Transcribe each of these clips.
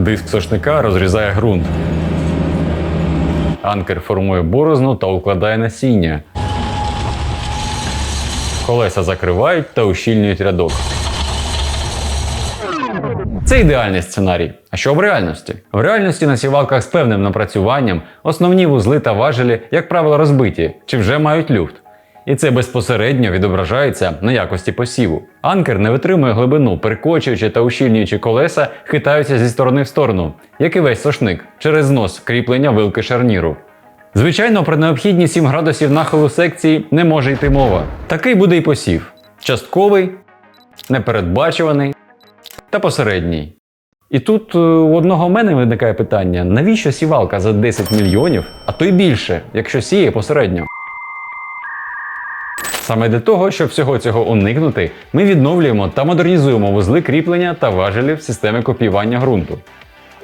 Диск сошника розрізає ґрунт. Анкер формує борозну та укладає насіння. Колеса закривають та ущільнюють рядок. Це ідеальний сценарій. А що в реальності? В реальності на сівалках з певним напрацюванням основні вузли та важелі, як правило, розбиті чи вже мають люфт. І це безпосередньо відображається на якості посіву. Анкер не витримує глибину, перекочуючи та ущільнюючи колеса, хитаються зі сторони в сторону, як і весь сошник, через знос кріплення вилки шарніру. Звичайно, про необхідні 7 градусів нахилу секції не може йти мова. Такий буде і посів: частковий, непередбачуваний та посередній. І тут е, у одного мене виникає питання: навіщо сівалка за 10 мільйонів, а то й більше, якщо сіє посередньо? Саме для того, щоб всього цього уникнути, ми відновлюємо та модернізуємо вузли кріплення та важелів системи копіювання ґрунту.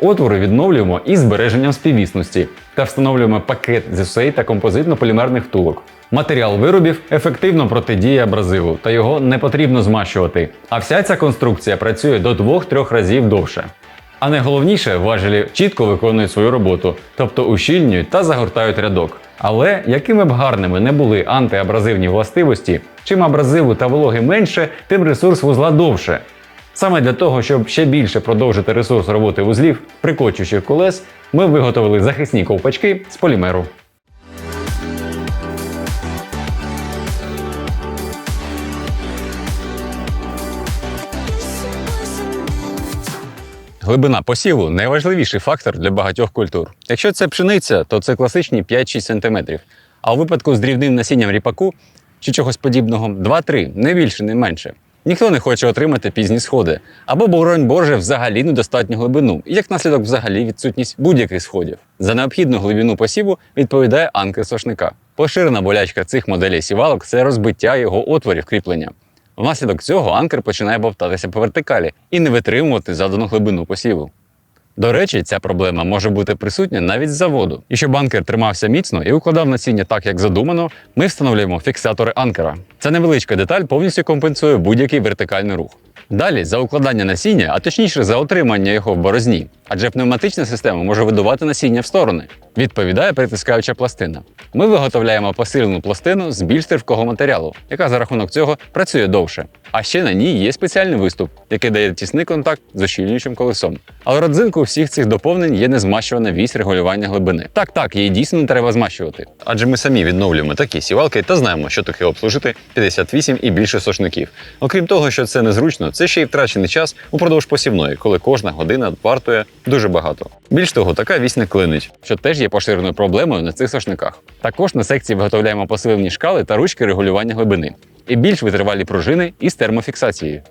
Отвори відновлюємо із збереженням співвісності та встановлюємо пакет з осей та композитно-полімерних втулок. Матеріал виробів ефективно протидіє абразиву та його не потрібно змащувати. А вся ця конструкція працює до 2-3 разів довше. А найголовніше, важелі чітко виконують свою роботу, тобто ущільнюють та загортають рядок. Але якими б гарними не були антиабразивні властивості, чим абразиву та вологи менше, тим ресурс вузла довше. Саме для того, щоб ще більше продовжити ресурс роботи вузлів, прикочуючих колес, ми виготовили захисні ковпачки з полімеру. Глибина посіву найважливіший фактор для багатьох культур. Якщо це пшениця, то це класичні 5-6 см. А у випадку з дрібним насінням ріпаку чи чогось подібного 2-3, не більше, не менше. Ніхто не хоче отримати пізні сходи, або боронь Боже взагалі недостатню глибину, і як наслідок взагалі відсутність будь-яких сходів. За необхідну глибину посіву відповідає анкер сошника. Поширена болячка цих моделей сівалок це розбиття його отворів кріплення. Внаслідок цього анкер починає бовтатися по вертикалі і не витримувати задану глибину посіву. До речі, ця проблема може бути присутня навіть з заводу. І щоб анкер тримався міцно і укладав насіння так, як задумано, ми встановлюємо фіксатори анкера. Ця невеличка деталь повністю компенсує будь-який вертикальний рух. Далі за укладання насіння, а точніше за отримання його в борозні, адже пневматична система може видувати насіння в сторони. Відповідає притискаюча пластина. Ми виготовляємо посилену пластину з більш тривкого матеріалу, яка за рахунок цього працює довше. А ще на ній є спеціальний виступ, який дає тісний контакт з ощільнюючим колесом. Але родзинку всіх цих доповнень є незмащувана вісь регулювання глибини. Так, так, її дійсно не треба змащувати. Адже ми самі відновлюємо такі сівалки та знаємо, що таке обслужити 58 і більше сошників. Окрім того, що це незручно, це ще й втрачений час упродовж посівної, коли кожна година вартує дуже багато. Більш того, така вісь не клинить, що теж є поширеною проблемою на цих сошниках. Також на секції виготовляємо посиленні шкали та ручки регулювання глибини і більш витривалі пружини із термофіксацією.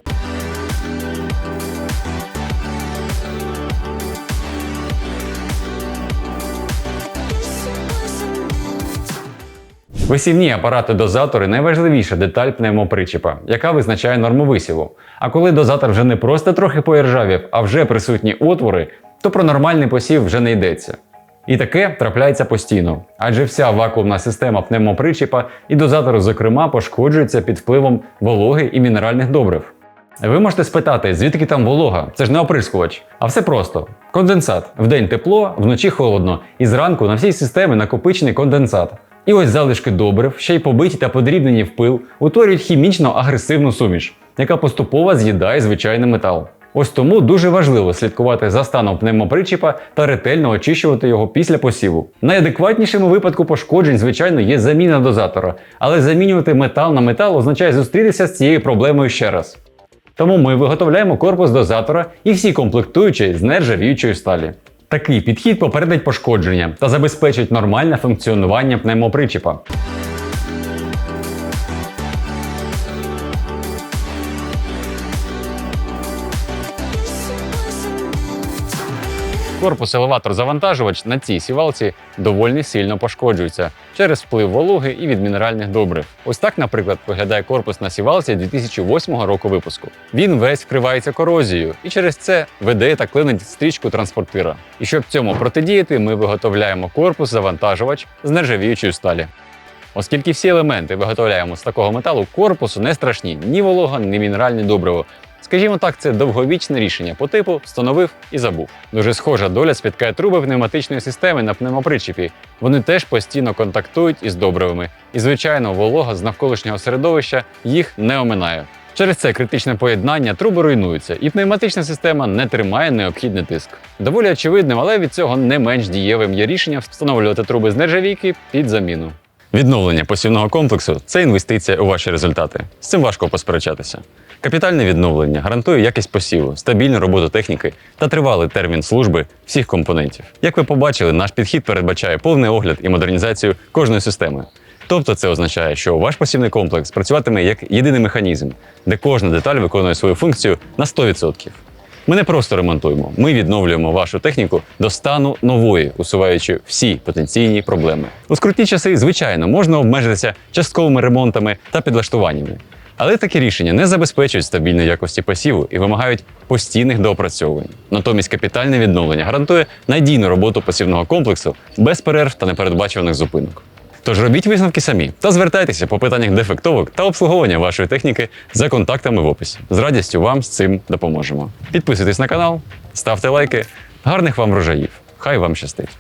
Висівні апарати-дозатори найважливіша деталь пневмопричіпа, яка визначає норму висіву. А коли дозатор вже не просто трохи поіржавів, а вже присутні отвори, то про нормальний посів вже не йдеться. І таке трапляється постійно, адже вся вакуумна система пневмопричіпа і дозатору, зокрема, пошкоджується під впливом вологи і мінеральних добрив. Ви можете спитати, звідки там волога? Це ж не оприскувач. А все просто: конденсат. Вдень тепло, вночі холодно, і зранку на всій системі накопичений конденсат. І ось залишки добрив, ще й побиті та подрібнені в пил, утворюють хімічно агресивну суміш, яка поступово з'їдає звичайний метал. Ось тому дуже важливо слідкувати за станом пневмопричіпа та ретельно очищувати його після посіву. Найадекватнішим у випадку пошкоджень, звичайно, є заміна дозатора, але замінювати метал на метал означає зустрітися з цією проблемою ще раз. Тому ми виготовляємо корпус дозатора і всі комплектуючі з нержавіючої сталі. Такий підхід попередить пошкодження та забезпечить нормальне функціонування пневмопричіпа. Корпус елеватор-завантажувач на цій сівалці доволі сильно пошкоджується через вплив вологи і від мінеральних добрив. Ось так, наприклад, виглядає корпус на сівалці 2008 року випуску. Він весь вкривається корозією і через це веде та клинить стрічку транспортира. І щоб цьому протидіяти, ми виготовляємо корпус завантажувач з нержавіючої сталі. Оскільки всі елементи виготовляємо з такого металу, корпусу не страшні ні волога, ні мінеральне добриво. Скажімо так, це довговічне рішення по типу встановив і забув. Дуже схожа доля спіткає труби пневматичної системи на пневмопричепі. Вони теж постійно контактують із добривами, і, звичайно, волога з навколишнього середовища їх не оминає. Через це критичне поєднання труби руйнуються, і пневматична система не тримає необхідний тиск. Доволі очевидним, але від цього не менш дієвим є рішення встановлювати труби з нержавійки під заміну. Відновлення посівного комплексу це інвестиція у ваші результати. З цим важко посперечатися. Капітальне відновлення гарантує якість посіву, стабільну роботу техніки та тривалий термін служби всіх компонентів. Як ви побачили, наш підхід передбачає повний огляд і модернізацію кожної системи. Тобто це означає, що ваш посівний комплекс працюватиме як єдиний механізм, де кожна деталь виконує свою функцію на 100%. Ми не просто ремонтуємо, ми відновлюємо вашу техніку до стану нової, усуваючи всі потенційні проблеми. У скрутні часи, звичайно, можна обмежитися частковими ремонтами та підлаштуваннями. Але такі рішення не забезпечують стабільної якості посіву і вимагають постійних доопрацьовувань. Натомість капітальне відновлення гарантує надійну роботу посівного комплексу без перерв та непередбачуваних зупинок. Тож робіть висновки самі та звертайтеся по питаннях дефектовок та обслуговування вашої техніки за контактами в описі. З радістю вам з цим допоможемо. Підписуйтесь на канал, ставте лайки. Гарних вам врожаїв! Хай вам щастить!